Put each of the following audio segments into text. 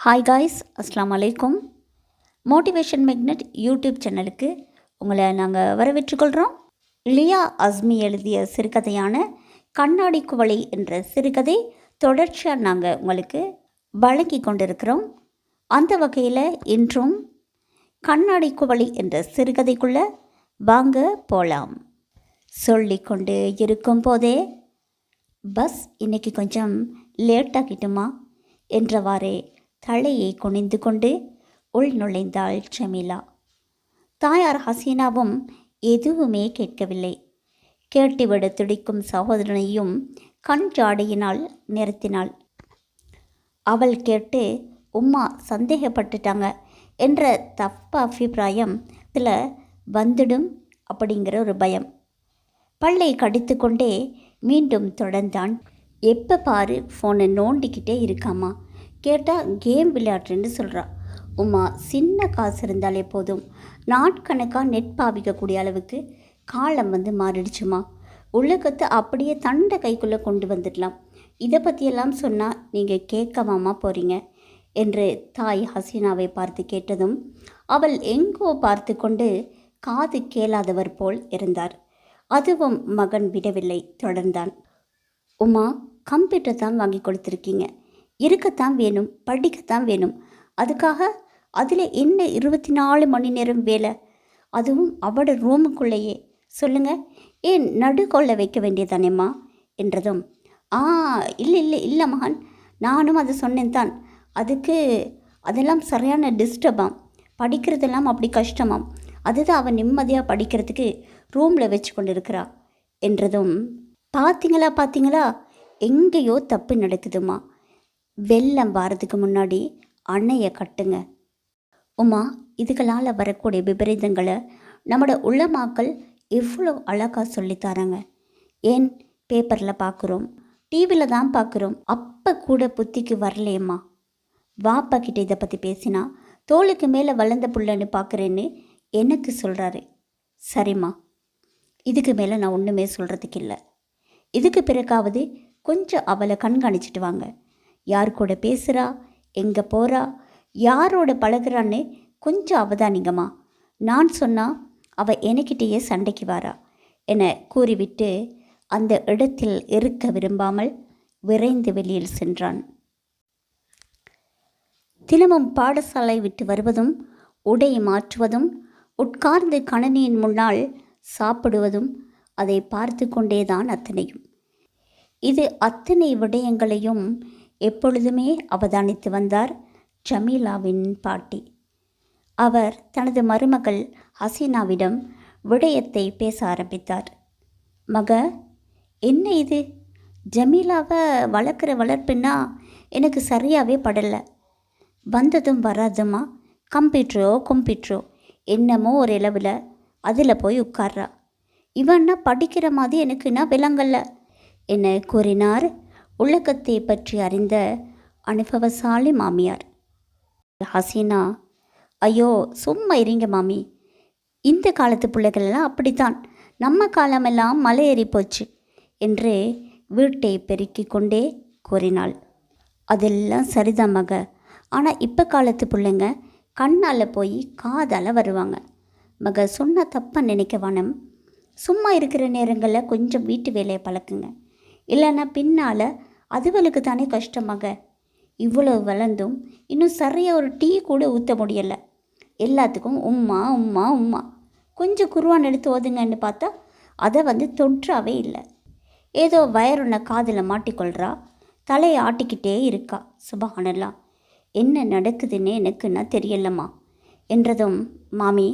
Hi guys அஸ்லாம் அலைக்கும் motivation magnet YouTube சேனலுக்கு உங்களை நாங்கள் வரவேற்றுக்கொள்கிறோம் லியா அஸ்மி எழுதிய சிறுகதையான கண்ணாடி குவளை என்ற சிறுகதை தொடர்ச்சியாக நாங்கள் உங்களுக்கு வழங்கி கொண்டிருக்கிறோம். அந்த வகையில் இன்றும் கண்ணாடி குவளை என்ற சிறுகதைக்குள்ளே வாங்க போகலாம் சொல்லிக்கொண்டு இருக்கும் போதே பஸ் இன்றைக்கி கொஞ்சம் லேட் ஆகிட்டுமா? என்றவாறே தலையை குனிந்து கொண்டு உள் நுழைந்தாள் ஜமீலா தாயார் ஹசீனாவும் எதுவுமே கேட்கவில்லை. கேட்டுவிட துடிக்கும் சகோதரனையும் கண் ஜாடையினால் நிறுத்தினாள். அவள் கேட்டு உம்மா சந்தேகப்பட்டுட்டாங்க என்ற தப்ப அபிப்பிராயம் இதில் வந்துடும் அப்படிங்கிற ஒரு பயம். பல்லை கடித்து கொண்டே மீண்டும் தொடர்ந்தான். எப்போ பாரு ஃபோனை நோண்டிக்கிட்டே இருக்காமா கேட்டால் கேம் விளையாடுறேன்னு சொல்கிறா உமா சின்ன காசு இருந்தாலே போதும். நாட்கணக்காக நெட் பாவிக்கக்கூடிய அளவுக்கு காலம் வந்து மாறிடுச்சுமா. உலகத்தை அப்படியே தண்டை கைக்குள்ளே கொண்டு வந்துடலாம். இதை பற்றியெல்லாம் சொன்னால் நீங்கள் கேட்கவாமா போகிறீங்க என்று தாய் ஹசீனாவை பார்த்து கேட்டதும் அவள் எங்கோ பார்த்து கொண்டு காது கேளாதவர் போல் இருந்தார். அதுவும் மகன் விடவில்லை தொடர்ந்தான். உமா கம்ப்யூட்டர் தான் வாங்கி கொடுத்துருக்கீங்க. இருக்கத்தான் வேணும் படிக்கத்தான் வேணும். அதுக்காக அதில் என்ன இருபத்தி நாலு மணி நேரம் வேலை? அதுவும் அவட ரூமுக்குள்ளேயே. சொல்லுங்கள் ஏன் நடுக்கொள்ள வைக்க வேண்டியதானேம்மா? என்றதும் ஆ இல்லை இல்லை இல்லை மகன். நானும் அதை சொன்னேன் தான். அதுக்கு அதெல்லாம் சரியான டிஸ்டர்பாம். படிக்கிறதெல்லாம் அப்படி கஷ்டமாம். அதுதான் அவன் நிம்மதியாக படிக்கிறதுக்கு ரூமில் வச்சு கொண்டு இருக்கிறா என்றதும் பார்த்தீங்களா பார்த்தீங்களா எங்கேயோ தப்பு நடக்குதுமா வெள்ளம் வாரதுக்கு முன்னாடி அன்னையை கட்டுங்க. உமா இதுகளால் வரக்கூடிய விபரீதங்களை நம்மளோட உள்ளமாக்கள் எவ்வளோ அழகாக சொல்லித்தராங்க ஏன்? பேப்பரில் பார்க்குறோம் டிவியில் தான் பார்க்குறோம் அப்போ கூட புத்திக்கு வரலையம்மா. வாப்பா கிட்டே இதை பற்றி பேசினா தோளுக்கு மேலே வளர்ந்த புள்ளன்னு பார்க்குறேன்னு எனக்கு சொல்கிறாரு சரிம்மா. இதுக்கு மேலே நான் ஒன்றுமே சொல்கிறதுக்கு இல்லை இதுக்கு பிறகாவது கொஞ்சம் அவளை கண்காணிச்சிட்டு வாங்க. யார் கூட பேசுகிறா எங்கே போகிறா யாரோட பழகுறான்னு கொஞ்சம் அவதானிங்கம்மா. நான் சொன்னால் அவள் எனக்கிட்டேயே சண்டைக்கு வாரா என கூறிவிட்டு அந்த இடத்தில் இருக்க விரும்பாமல் விரைந்து வெளியில் சென்றான். தினமும் பாடசாலை விட்டு வருவதும் உடை மாற்றுவதும் உட்கார்ந்து கணனியின் முன்னால் சாப்பிடுவதும் அதை பார்த்து கொண்டேதான் அத்தனையும். இது அத்தனை விடயங்களையும் எப்பொழுதுமே அவதானித்து வந்தார் ஜமீலாவின் பாட்டி. அவர் தனது மருமகள் ஹசீனாவிடம் விடயத்தை பேச ஆரம்பித்தார். மக என்ன இது? ஜமீலாவை வளர்க்குற வளர்ப்புன்னா எனக்கு சரியாகவே படலை. வந்ததும் வராதுமா? கம்ப்யூட்டரோ கம்ப்யூட்டரோ என்னமோ ஒரு இளவில் அதில் போய் உட்கார்றா. இவன்னா படிக்கிற மாதிரி எனக்குன்னா விளங்கலை என கூறினார் உலகத்தை பற்றி அறிந்த அனுபவசாலி மாமியார். ஹசீனா ஐயோ சும்மா இருங்க மாமி. இந்த காலத்து பிள்ளைகளெல்லாம் அப்படித்தான். நம்ம காலமெல்லாம் மலை ஏறி போச்சு என்று வீட்டை பெருக்கிக் கொண்டே கூறினாள். அதெல்லாம் சரிதான் மக. ஆனால் இப்போ காலத்து பிள்ளைங்க கண்ணால் போய் காதால் வருவாங்க. மக சொன்ன தப்பாக நினைக்க வானம். சும்மா இருக்கிற நேரங்களில் கொஞ்சம் வீட்டு வேலையை பழக்குங்க. இல்லைன்னா பின்னால் அதுகளுக்கு தானே கஷ்டமாக? இவ்வளோ வளர்ந்தும் இன்னும் சரியாக ஒரு டீ கூட ஊற்ற முடியலை. எல்லாத்துக்கும் உம்மா உம்மா உம்மா. கொஞ்சம் குருவான் எடுத்து ஓதுங்கன்னு பார்த்தா அதை வந்து தொற்றாவே இல்லை. ஏதோ வயருன்ன காதில் மாட்டிக்கொள்கிறா தலையை ஆட்டிக்கிட்டே இருக்கா. சுபஹானல்லாம் என்ன நடக்குதுன்னு எனக்குன்னா தெரியலம்மா என்றதும் மாமி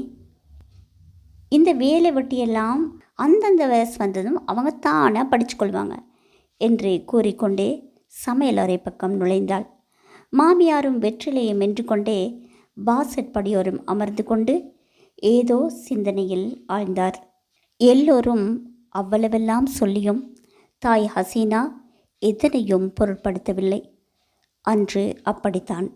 இந்த வேலை வெட்டியெல்லாம் அந்தந்த வயசு வந்ததும் அவங்க தானாக படிச்சுக்கொள்வாங்க. என்று கூறிக்கொண்டே சமையலறை பக்கம் நுழைந்தாள். மாமியாரும் வெற்றிலையும் என்று கொண்டே பாசட் படியோரும் அமர்ந்து கொண்டு ஏதோ சிந்தனையில் ஆழ்ந்தார். எல்லோரும் அவ்வளவெல்லாம் சொல்லியும் தாய் ஹசீனா எதனையும் பொருட்படுத்தவில்லை. அன்று அப்படித்தான்.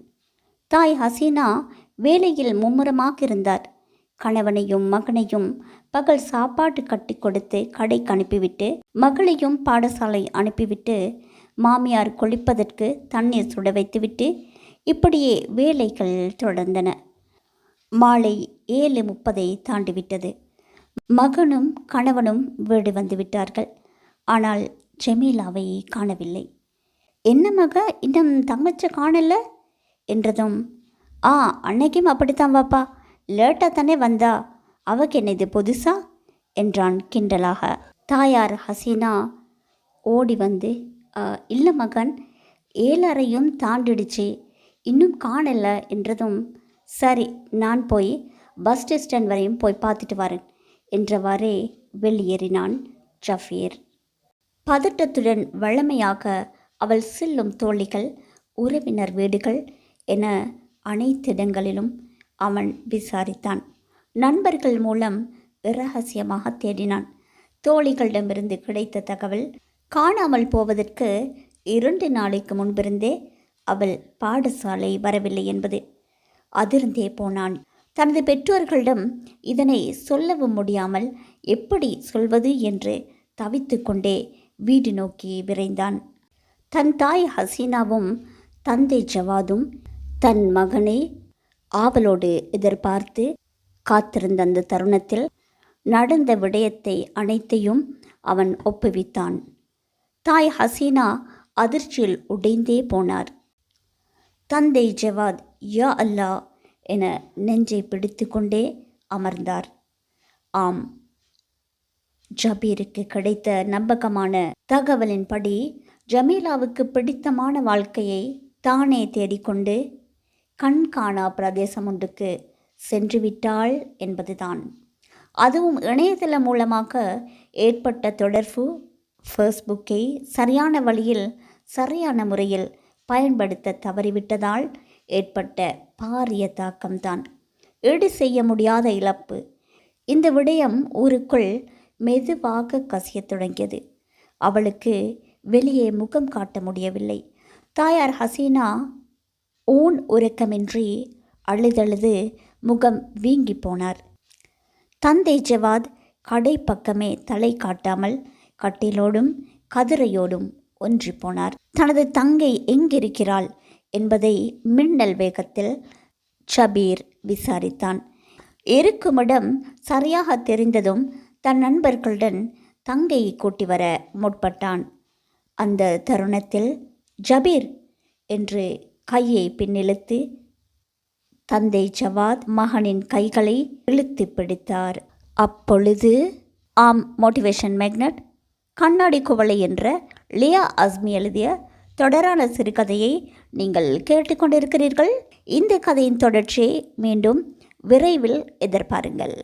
தாய் ஹசீனா வேலையில் மும்முரமாக இருந்தார். கணவனையும் மகனையும் பகல் சாப்பாடு கட்டி கொடுத்து கடைக்கு அனுப்பிவிட்டு மகளையும் பாடசாலை அனுப்பிவிட்டு மாமியார் குளிப்பதற்கு தண்ணீர் சுட வைத்துவிட்டு இப்படியே வேலைகள் தொடர்ந்தன. மாலை ஏழு முப்பதை தாண்டிவிட்டது. மகனும் கணவனும் வீடு வந்து விட்டார்கள். ஆனால் ஜெமீலாவை காணவில்லை. என்ன மக இன்னும் தங்கச்ச காணல? என்றதும் ஆ அன்னைக்கும் அப்படித்தான் வாப்பா. லேட்டாக தானே வந்தா? அவக்கு என்ன இது புதுசா? என்றான் கிண்டலாக. தாயார் ஹசீனா ஓடி வந்து இல்லை மகன் ஏழறையும் தாண்டிடுச்சு. இன்னும் காணலை என்றதும் சரி நான் போய் பஸ் ஸ்டாண்ட் வரையும் போய் பார்த்துட்டு வரேன் என்றவாறே வெளியேறினான் ஜஃபீர். பதட்டத்துடன் வழமையாக அவள் செல்லும் தோழிகள் உறவினர் வீடுகள் என அனைத்து இடங்களிலும் அவன் விசாரித்தான். நண்பர்கள் மூலம் இரகசியமாக தேடினான். தோழிகளிடமிருந்து கிடைத்த தகவல் காணாமல் போவதற்கு இரண்டு நாளைக்கு முன்பிருந்தே அவள் பாடசாலை வரவில்லை என்பது. அதிர்ந்தே போனான். தனது பெற்றோர்களிடம் இதனை சொல்லவும் முடியாமல் எப்படி சொல்வது என்று தவித்துக்கொண்டே வீடு நோக்கி விரைந்தான். தன் தாய் ஹசீனாவும் தந்தை ஜவாதும் தன் மகனை ஆவலோடு எதிர்பார்த்து காத்திருந்த அந்த தருணத்தில் நடந்த விடயத்தை அனைத்தையும் அவன் ஒப்புவித்தான். தாய் ஹசீனா அதிர்ச்சியில் உடைந்தே போனார். தந்தை ஜவாத் யா அல்லா என நெஞ்சை பிடித்துக்கொண்டே அமர்ந்தார். ஆம் ஜபீருக்கு கிடைத்த நம்பகமான தகவலின்படி ஜமீலாவுக்கு பிடித்தமான வாழ்க்கையை தானே தேடிக்கொண்டு கண் காணா பிரதேசம் ஒன்றுக்கு சென்றுவிட்டாள் என்பதுதான். அதுவும் இணையதளம் மூலமாக ஏற்பட்ட தொடர்பு ஃபேஸ்புக்கை சரியான வழியில் சரியான முறையில் பயன்படுத்த தவறிவிட்டதால் ஏற்பட்ட பாரிய தாக்கம்தான். ஈடு செய்ய முடியாத இழப்பு. இந்த விடயம் ஊருக்குள் மெதுவாக கசியத் தொடங்கியது. அவளுக்கு வெளியே முகம் காட்ட முடியவில்லை. தாயார் ஹசீனா ஊன் உறக்கமின்றி அழுதழுது முகம் வீங்கி போனார். தந்தை ஜவாத் கடை பக்கமே தலை காட்டாமல் கட்டிலோடும் கதிரையோடும் ஒன்றி போனார். தனது தங்கை எங்கிருக்கிறாள் என்பதை மின்னல் வேகத்தில் ஷபீர் விசாரித்தான். இருக்குமிடம் சரியாக தெரிந்ததும் தன் நண்பர்களுடன் தங்கையை கூட்டி வர முற்பட்டான். அந்த தருணத்தில் ஜபீர்! என்று கையை பின்னிழுத்து தந்தை ஜவாத் மகனின் கைகளை இழுத்து பிடித்தார். அப்பொழுது ஆம் மோட்டிவேஷன் மேக்னட் கண்ணாடி குவளை என்ற லியா அஸ்மி எழுதிய தொடரான சிறுகதையை நீங்கள் கேட்டுக்கொண்டிருக்கிறீர்கள். இந்த கதையின் தொடர்ச்சியை மீண்டும் விரைவில் எதிர்பாருங்கள்.